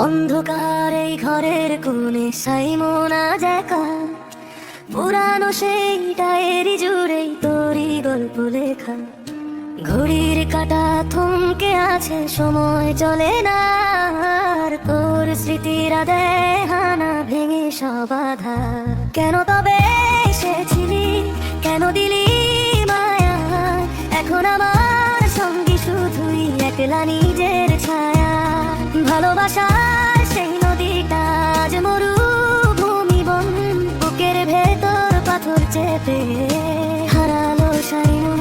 অন্ধকার এই ঘরের কোণে সাইমোনা জায়গা পুরানো সেই ডায়েরি জুড়েই তোরই গল্প লেখা। ঘড়ির কাটা থমকে আছে, সময় চলে না। আর তোর স্মৃতিরা দেয় হানা ভেঙে সব কেন তবে এসেছিলি? কেন দিলি মায়া? এখন আমার সঙ্গী শুধুই একলা নিজের ছায়া ভালোবাসার সেই নদীটা আজ মরুভূমি বন বুকের ভেতর পাথর চেপে হারালো সাইমন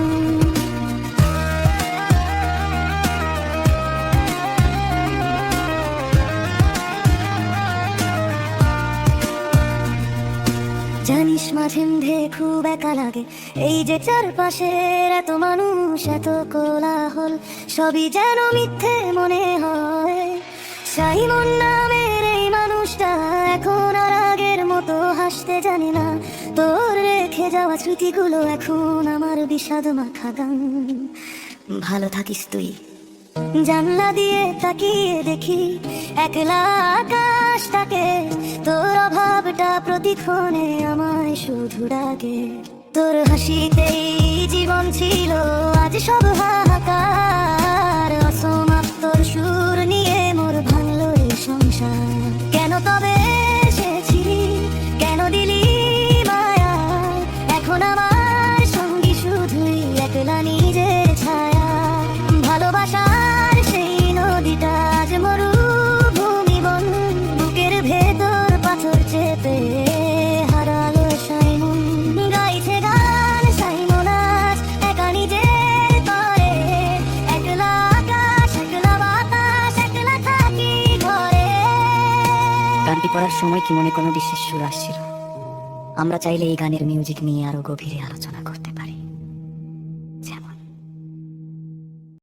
জানিস মাঝে খুব একা লাগে, এই যে চারপাশের এত মানুষ, এত কোলাহল, সবই যেন মিথ্যে মনে হয়। সাইমন নামের এই মানুষটা। এখন আর আগের মতো হাসতে জানি না। তোর রেখে যাওয়া স্মৃতিগুলো এখন আমার বিষাদ মাখা গান। ভালো থাকিস তুই। জানলা দিয়ে তাকিয়ে দেখি একলা আকাশটাকে। তোর অভাবটা প্রতিক্ষণে আমায় শুধু ডাকে। তোর হাসিতেই জীবন ছিল, আজ সব হাহাকার। কেন কেন এখন আমার সঙ্গী শুধুই নিজের ছায়া। ভালোবাসার পড়ার সময় কি মনে কোনো বিশেষ সুর আসছিল? আমরা চাইলে এই গানের মিউজিক নিয়ে আরও গভীরে আলোচনা করতে পারি।